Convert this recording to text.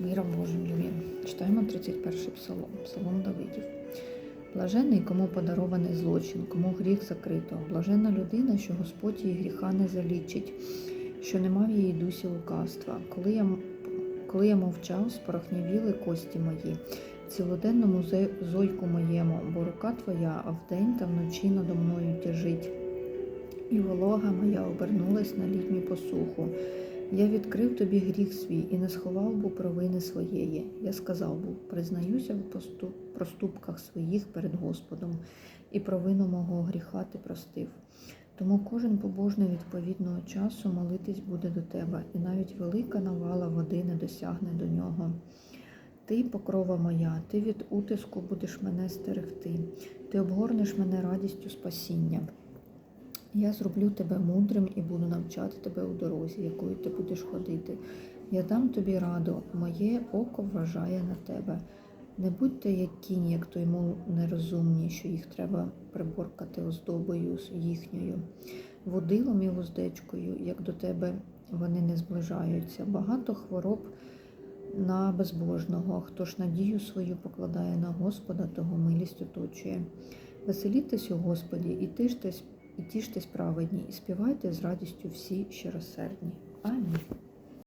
Миром Божим любі. Читаємо 31 псалом, псалом Давидів. Блажений, кому подарований злочин, кому гріх закрито. Блаженна людина, що Господь її гріха не залічить, що нема в її дусі лукавства. Коли я, коли я мовчав, спорохнявіли кості мої, цілоденному зойку моєму, бо рука твоя вдень та вночі надо мною тяжить. І волога моя обернулась на літню посуху. Я відкрив тобі гріх свій і не сховав був провини своєї. Я сказав був, признаюся в проступках своїх перед Господом, і провину мого гріха ти простив. Тому кожен побожний відповідного часу молитись буде до тебе, і навіть велика навала води не досягне до нього. Ти, покрова моя, ти від утиску будеш мене стерегти, ти обгорнеш мене радістю спасіння. Я зроблю тебе мудрим і буду навчати тебе у дорозі, якою ти будеш ходити. Я дам тобі раду, моє око вважає на тебе. Не будьте як кінь, як той мов нерозумні, що їх треба приборкати оздобою їхньою, водилом і вуздечкою, як до тебе вони не зближаються. Багато хвороб на безбожного, хто ж надію свою покладає на Господа, того милість оточує. Веселітесь у Господі і тиштесь, і тіштесь праведні, і співайте з радістю всі щиросердні. Амінь.